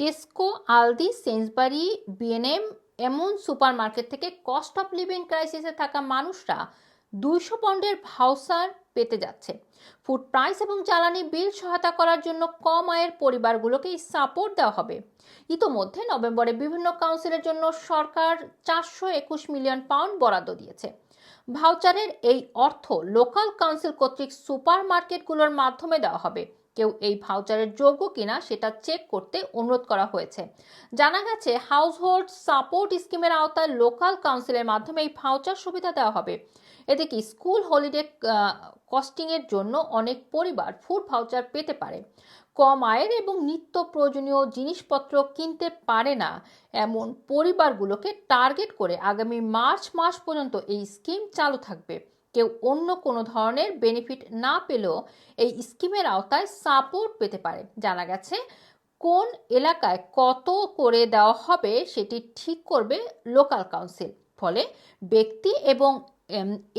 Tesco, Aldi, Sainsbury BNM এমন super market থেকে cost of living ক্রাইসিসে থাকা মানুষরা দুইশো পন্ডের ভাউচার পেতে যাচ্ছে। ফুড প্রাইস এবং জ্বালানি বিল সহায়তা করার জন্য কম আয়ের পরিবারগুলোকে সাপোর্ট দেওয়া হবে। ইতোমধ্যে নভেম্বরে বিভিন্ন কাউন্সিলের জন্য সরকার চারশো একুশ মিলিয়ন পাউন্ড বরাদ্দ দিয়েছে। ভাউচারের এই অর্থ লোকাল কাউন্সিল কর্তৃক সুপার মার্কেটগুলোর মাধ্যমে দেওয়া হবে। কেউ এই ভাউচারের যোগ্য কিনা সেটা চেক করতে অনুরোধ করা হয়েছে। জানা গেছে হাউসহোল্ড সাপোর্ট স্কিমের আওতায় লোকাল কাউন্সিলের মাধ্যমে এই ভাউচার সুবিধা দেওয়া হবে। এদিকে স্কুল হলিডে কস্টিংয়ের জন্য অনেক পরিবার ফুড ভাউচার পেতে পারে। কম আয়ের এবং নিত্য প্রয়োজনীয় জিনিসপত্র কিনতে পারে না এমন পরিবারগুলোকে টার্গেট করে আগামী মার্চ মাস পর্যন্ত এই স্কিম চালু থাকবে। কেউ অন্য কোনো ধরনের বেনিফিট না পেলেও এই স্কিমের আওতায় সাপোর্ট পেতে পারে। জানা গেছে, কোন এলাকায় কত করে দেওয়া হবে সেটি ঠিক করবে লোকাল কাউন্সিল ফলে ব্যক্তি এবং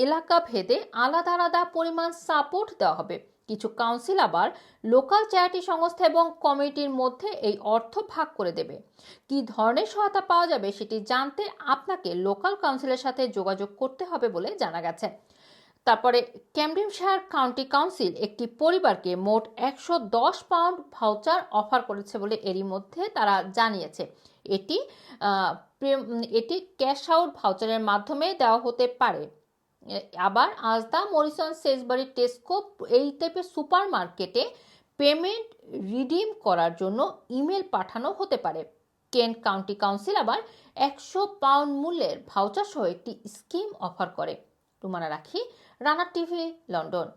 এলাকা ভেদে আলাদা আলাদা পরিমাণ সাপোর্ট দেওয়া হবে। কিছু কাউন্সিল আবার লোকাল চ্যারিটি সংস্থা এবং কমিটির মধ্যে এই অর্থ ভাগ করে দেবে। কি ধরনের সহায়তা পাওয়া যাবে সেটি জানতে আপনাকে লোকাল কাউন্সিলের সাথে যোগাযোগ করতে হবে বলে জানা গেছে। তারপরে ক্যামডিমশায়ার কাউন্টি কাউন্সিল একটি পরিবারকে মোট একশো দশ পাউন্ড ভাউচার অফার করেছে বলে এরই মধ্যে তারা জানিয়েছে। এটি এটি ক্যাশ আউট ভাউচারের মাধ্যমে দেওয়া হতে পারে। আবার আজদা মরিসন সেসবারি টেস্কো এই টাইপের সুপার মার্কেটে পেমেন্ট রিডিম করার জন্য ইমেল পাঠানো হতে পারে। কেন্ট কাউন্টি কাউন্সিল আবার একশো পাউন্ড মূল্যের ভাউচার সহ একটি স্কিম অফার করে। রুমানা রাখি, রানা টিভি, লন্ডন।